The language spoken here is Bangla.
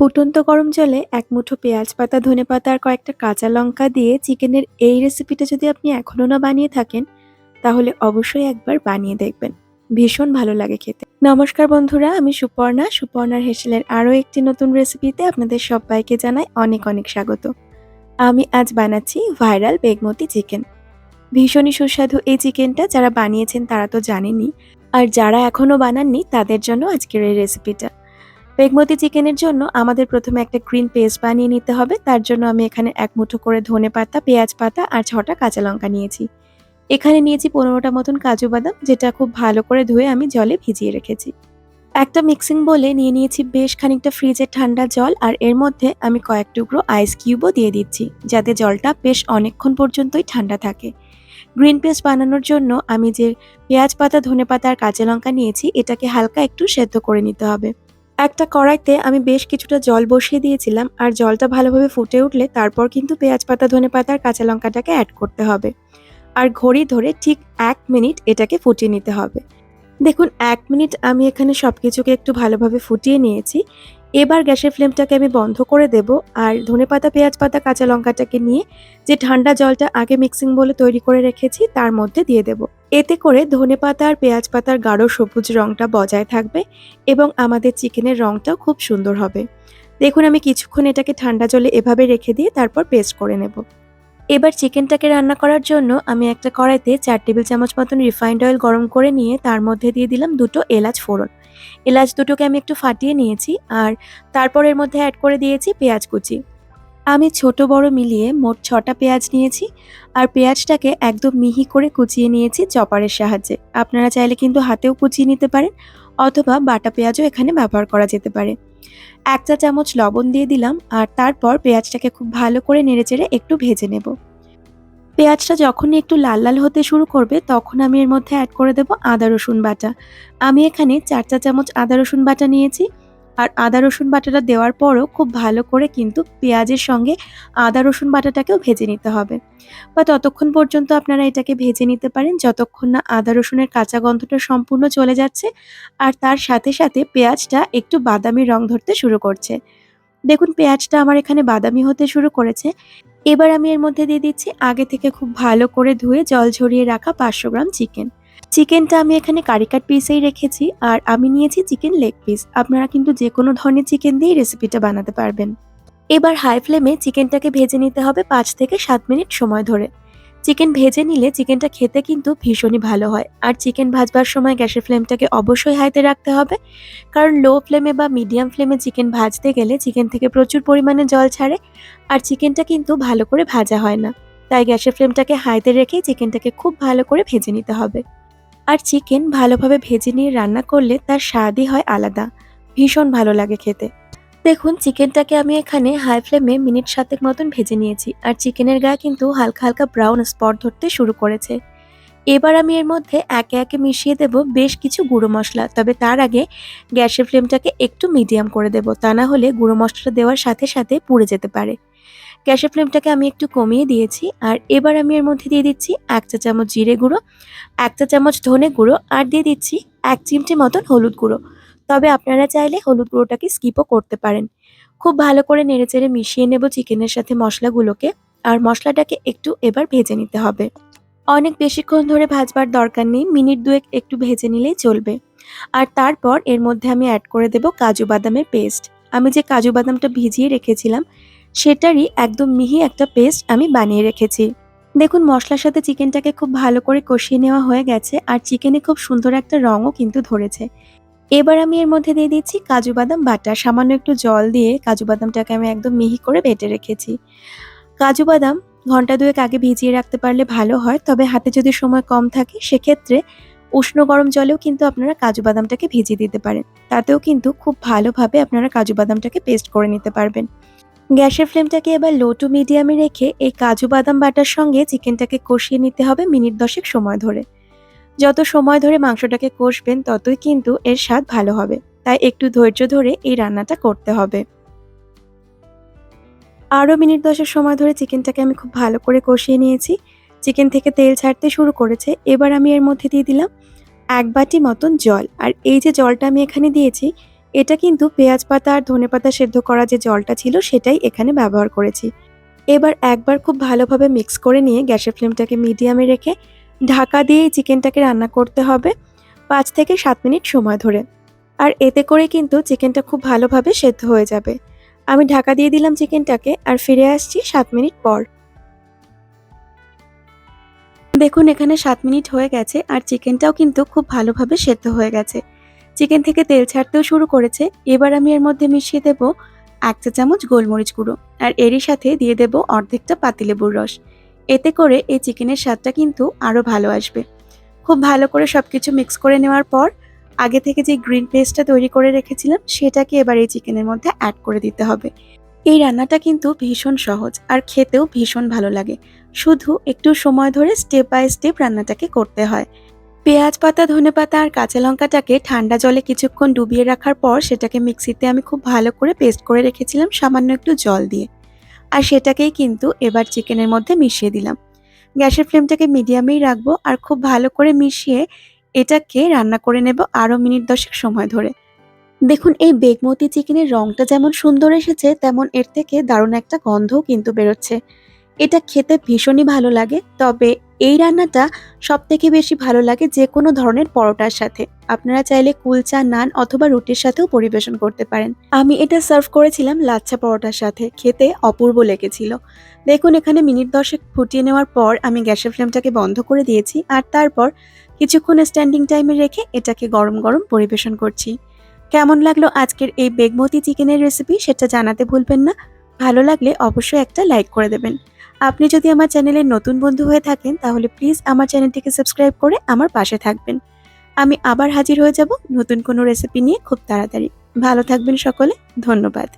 ফুটন্ত গরম জলে এক মুঠো পেঁয়াজ পাতা, ধনে পাতা আর কয়েকটা কাঁচা লঙ্কা দিয়ে চিকেনের এই রেসিপিটা যদি আপনি এখনও না বানিয়ে থাকেন, তাহলে অবশ্যই একবার বানিয়ে দেখবেন। ভীষণ ভালো লাগে খেতে। নমস্কার বন্ধুরা, আমি সুপর্ণা। সুপর্ণার হেসেলের আরও একটি নতুন রেসিপিতে আপনাদের সবাইকে জানাই অনেক অনেক স্বাগত। আমি আজ বানাচ্ছি ভাইরাল বেগমতি চিকেন। ভীষণই সুস্বাদু এই চিকেনটা, যারা বানিয়েছেন তারা তো জানেনি আর যারা এখনও বানাননি, তাদের জন্য আজকের এই রেসিপিটা বেগমতি চিকেনের জন্য আমাদের প্রথমে একটা গ্রিন পেস্ট বানিয়ে নিতে হবে। তার জন্য আমি এখানে এক মুঠো করে ধনে পাতা, পেঁয়াজ পাতা আর ছটা কাঁচা লঙ্কা নিয়েছি। এখানে নিয়েছি পনেরোটা মতন কাজু বাদাম, যেটা খুব ভালো করে ধুয়ে আমি জলে ভিজিয়ে রেখেছি। একটা মিক্সিং বলে নিয়ে নিয়েছি বেশ খানিকটা ফ্রিজের ঠান্ডা জল আর এর মধ্যে আমি কয়েক টুকরো আইস কিউবও দিয়ে দিচ্ছি, যাতে জলটা বেশ অনেকক্ষণ পর্যন্তই ঠান্ডা থাকে। গ্রিন পেস্ট বানানোর জন্য আমি যে পেঁয়াজ পাতা, ধনে পাতা আর কাঁচা লঙ্কা নিয়েছি, এটাকে হালকা একটু সেদ্ধ করে নিতে হবে। একটা কড়াইতে আমি বেশ কিছুটা জল বসিয়ে দিয়েছিলাম আর জলটা ভালোভাবে ফুটে উঠলে তারপর কিন্তু পেঁয়াজ পাতা, ধনে পাতা আর কাঁচা লঙ্কাটাকে অ্যাড করতে হবে। আর ঘড়ি ধরে ঠিক এক মিনিট এটাকে ফুটিয়ে নিতে হবে। দেখুন, এক মিনিট আমি এখানে সব কিছুকে একটু ভালোভাবে ফুটিয়ে নিয়েছি। এবার গ্যাসের ফ্লেমটাকে আমি বন্ধ করে দেব আর ধনে পাতা পেঁয়াজ পাতা কাঁচা লঙ্কাটাকে নিয়ে যে ঠান্ডা জলটা আগে মিক্সিং বলে তৈরি করে রেখেছি তার মধ্যে দিয়ে দেব। এতে করে ধনে পাতা আর পেঁয়াজ পাতার গাঢ় সবুজ রঙটা বজায় থাকবে এবং আমাদের চিকেনের রঙটাও খুব সুন্দর হবে। দেখুন, আমি কিছুক্ষণ এটাকে ঠান্ডা জলে এভাবে রেখে দিয়ে তারপর পেস্ট করে নেব। এবার চিকেনটাকে রান্না করার জন্য আমি একটা কড়াইতে চার টেবিল চামচ মতন রিফাইন্ড অয়েল গরম করে নিয়ে তার মধ্যে দিয়ে দিলাম দুটো এলাচ ফোড়ন। এলাচ দুটোকে আমি একটু ফাটিয়ে নিয়েছি আর তারপর এর মধ্যে অ্যাড করে দিয়েছি পেঁয়াজ কুচি। আমি ছোট বড় মিলিয়ে মোট ছটা পেঁয়াজ নিয়েছি আর পেঁয়াজটাকে একদম মিহি করে কুচিয়ে নিয়েছি চপারের সাহায্যে। আপনারা চাইলে কিন্তু হাতেও কুচিয়ে নিতে পারেন অথবা বাটা পেঁয়াজও এখানে ব্যবহার করা যেতে পারে। এক চা চামচ লবণ দিয়ে দিলাম আর তারপর পেঁয়াজটাকে খুব ভালো করে নেড়েচেড়ে একটু ভেজে নেব। পেঁয়াজটা যখনই একটু লাল লাল হতে শুরু করবে, তখন আমি এর মধ্যে অ্যাড করে দেব আদা, রসুন বাটা। আমি এখানে চার চা চামচ আদা, রসুন বাটা নিয়েছি। আর আদা, রসুন বাটাটা দেওয়ার পরও খুব ভালো করে কিন্তু পেঁয়াজের সঙ্গে আদা, রসুন বাটাটাকেও ভেজে নিতে হবে। বা ততক্ষণ পর্যন্ত আপনারা এটাকে ভেজে নিতে পারেন, যতক্ষণ না আদা, রসুনের কাঁচা গন্ধটা সম্পূর্ণ চলে যাচ্ছে। আর তার সাথে সাথে পেঁয়াজটা একটু বাদামি রং ধরতে শুরু করছে। দেখুন, পেঁয়াজটা আমার এখানে বাদামি হতে শুরু করেছে। এবার আমি এর মধ্যে দিয়ে দিচ্ছি আগে থেকে খুব ভালো করে ধুয়ে জল ঝরিয়ে রাখা পাঁচশো গ্রাম চিকেন। চিকেনটা আমি এখানে কারিকাট পিসেই রেখেছি আর আমি নিয়েছি চিকেন লেগ পিস। আপনারা কিন্তু যে কোনো ধরনের চিকেন দিয়েই রেসিপিটা বানাতে পারবেন। এবার হাই ফ্লেমে চিকেনটাকে ভেজে নিতে হবে পাঁচ থেকে সাত মিনিট সময় ধরে। চিকেন ভেজে নিলে চিকেনটা খেতে কিন্তু ভীষণই ভালো হয়। আর চিকেন ভাজবার সময় গ্যাসের ফ্লেমটাকে অবশ্যই হাইতে রাখতে হবে। কারণ লো ফ্লেমে বা মিডিয়াম ফ্লেমে চিকেন ভাজতে গেলে চিকেন থেকে প্রচুর পরিমাণে জল ছাড়ে আর চিকেনটা কিন্তু ভালো করে ভাজা হয় না। তাই গ্যাসের ফ্লেমটাকে হাইতে রেখেই চিকেনটাকে খুব ভালো করে ভেজে নিতে হবে। আর চিকেন ভালোভাবে ভেজে নিয়ে রান্না করলে তার স্বাদই হয় আলাদা। ভীষণ ভালো লাগে খেতে। দেখুন, চিকেনটাকে আমি এখানে হাই ফ্লেমে মিনিট সাতেক মতন ভেজে নিয়েছি আর চিকেনের গায়ে কিন্তু হালকা হালকা ব্রাউন স্পট ধরতে শুরু করেছে। এবার আমি এর মধ্যে একে একে মিশিয়ে দেব বেশ কিছু গুঁড়ো মশলা, তবে তার আগে গ্যাসের ফ্লেমটাকে একটু মিডিয়াম করে দেব, তা না হলে গুঁড়ো মশলাটা দেওয়ার সাথে সাথে পুড়ে যেতে পারে। গ্যাসের ফ্লেমটাকে আমি একটু কমিয়ে দিয়েছি আর এবার আমি এর মধ্যে দিয়ে দিচ্ছি এক চা চামচ জিরে গুঁড়ো, এক চা চামচ ধনে গুঁড়ো, আর দিয়ে দিচ্ছি এক চিমটি মতন হলুদ গুঁড়ো। তবে আপনারা চাইলে হলুদ গুঁড়োটাকে স্কিপও করতে পারেন। খুব ভালো করে নেড়েচেড়ে মিশিয়ে নেব চিকেনের সাথে মশলাগুলোকে, আর মশলাটাকে একটু এবার ভেজে নিতে হবে। অনেক বেশিক্ষণ ধরে ভাজবার দরকার নেই, মিনিট দুয়েক একটু ভেজে নিলেই চলবে। আর তারপর এর মধ্যে আমি অ্যাড করে দেব কাজু বাদামের পেস্ট আমি যে কাজু বাদামটা ভিজিয়ে রেখেছিলাম, সেটারই একদম মিহি একটা পেস্ট আমি বানিয়ে রেখেছি। দেখুন, মশলার সাথে চিকেনটাকে খুব ভালো করে কষিয়ে নেওয়া হয়ে গেছে, আর চিকেনে খুব সুন্দর একটা রঙও কিন্তু ধরেছে। এবার আমি এর মধ্যে দিয়ে দিচ্ছি কাজু বাদাম বাটা। সামান্য একটু জল দিয়ে কাজু বাদামটাকে আমি একদম মিহি করে বেটে রেখেছি। কাজু বাদাম ঘণ্টা দুয়েক আগে ভিজিয়ে রাখতে পারলে ভালো হয়, তবে হাতে যদি সময় কম থাকে, সেক্ষেত্রে উষ্ণ গরম জলেও কিন্তু আপনারা কাজু বাদামটাকে ভিজিয়ে দিতে পারেন। তাতেও কিন্তু খুব ভালোভাবে আপনারা কাজু বাদামটাকে পেস্ট করে নিতে পারবেন। গ্যাসের ফ্লেমটাকে এবার লো টু মিডিয়ামে রেখে এই কাজু বাদাম বাটার সঙ্গে চিকেনটাকে কষিয়ে নিতে হবে মিনিট দশেক সময় ধরে। যত সময় ধরে মাংসটাকে কষবেন, ততই কিন্তু এর স্বাদ ভালো হবে। তাই একটু ধৈর্য ধরে এই রান্নাটা করতে হবে। আরও মিনিট দশের সময় ধরে চিকেনটাকে আমি খুব ভালো করে কষিয়ে নিয়েছি। চিকেন থেকে তেল ছাড়তে শুরু করেছে। এবার আমি এর মধ্যে দিয়ে দিলাম এক বাটি মতন জল। আর এই যে জলটা আমি এখানে দিয়েছি, এটা কিন্তু পেঁয়াজ পাতা আর ধনে পাতা সেদ্ধ করা যে জলটা ছিল, সেটাই এখানে ব্যবহার করেছি। এবার একবার খুব ভালোভাবে মিক্স করে নিয়ে গ্যাসের ফ্লেমটাকে মিডিয়ামে রেখে ঢাকা দিয়ে চিকেনটাকে রান্না করতে হবে পাঁচ থেকে সাত মিনিট সময় ধরে। আর এতে করে কিন্তু চিকেনটা খুব ভালোভাবে সেদ্ধ হয়ে যাবে। আমি ঢাকা দিয়ে দিলাম চিকেনটাকে আর ফিরে আসছি সাত মিনিট পর। দেখুন, এখানে সাত মিনিট হয়ে গেছে আর চিকেনটাও কিন্তু খুব ভালোভাবে সেদ্ধ হয়ে গেছে। চিকেন থেকে তেল ছাড়তেও শুরু করেছে। এবার আমি এর মধ্যে মিশিয়ে দেব এক চা চামচ গোলমরিচ গুঁড়ো। আর এরই সাথে দিয়ে দেব অর্ধেকটা পাতিলেবুর রস। এতে করে এই চিকেনের স্বাদটা কিন্তু আরও ভালো আসবে। খুব ভালো করে সব কিছু মিক্স করে নেওয়ার পর আগে থেকে যে গ্রিন পেস্টটা তৈরি করে রেখেছিলাম, সেটাকে এবার এই চিকেনের মধ্যে অ্যাড করে দিতে হবে। এই রান্নাটা কিন্তু ভীষণ সহজ আর খেতেও ভীষণ ভালো লাগে। শুধু একটু সময় ধরে স্টেপ বাই স্টেপ রান্নাটাকে করতে হয়। পেঁয়াজ পাতা, ধনে পাতা আর কাঁচা লঙ্কাটাকে ঠান্ডা জলে কিছুক্ষণ ডুবিয়ে রাখার পর সেটাকে মিক্সিতে আমি খুব ভালো করে পেস্ট করে রেখেছিলাম সামান্য একটু জল দিয়ে। আর সেটাকেই কিন্তু এবার চিকেনের মধ্যে মিশিয়ে দিলাম। গ্যাসের ফ্লেমটাকে মিডিয়ামেই রাখব আর খুব ভালো করে মিশিয়ে এটাকে রান্না করে নেব আরও মিনিট দশেক সময় ধরে। দেখুন, এই বেগমতি চিকেনের রঙটা যেমন সুন্দর এসেছে, তেমন এর থেকে দারুণ একটা গন্ধও কিন্তু বেরোচ্ছে। এটা খেতে ভীষণই ভালো লাগে, তবে এই রান্নাটা সব থেকে বেশি ভালো লাগে যে কোনো ধরনের পরোটার সাথে। আপনারা চাইলে কুলচা, নান অথবা রুটির সাথেও পরিবেশন করতে পারেন। আমি এটা সার্ভ করেছিলাম লাচ্ছা পরোটার সাথে, খেতে অপূর্ব লেগেছিল। দেখুন, এখানে মিনিট দশেক ফুটিয়ে নেওয়ার পর আমি গ্যাসের ফ্লেমটাকে বন্ধ করে দিয়েছি আর তারপর কিছুক্ষণ স্ট্যান্ডিং টাইমে রেখে এটাকে গরম গরম পরিবেশন করছি। কেমন লাগল আজকের এই বেগমতি চিকেনের রেসিপি সেটা জানাতে ভুলবেন না। ভালো লাগলে অবশ্যই একটা লাইক করে দেবেন। আপনি যদি আমার চ্যানেলের নতুন বন্ধু হয়ে থাকেন, তাহলে প্লিজ আমার চ্যানেলটিকে সাবস্ক্রাইব করে আমার পাশে থাকবেন। আমি আবার হাজির হয়ে যাব নতুন কোনো রেসিপি নিয়ে খুব তাড়াতাড়ি। ভালো থাকবেন সকলে, ধন্যবাদ।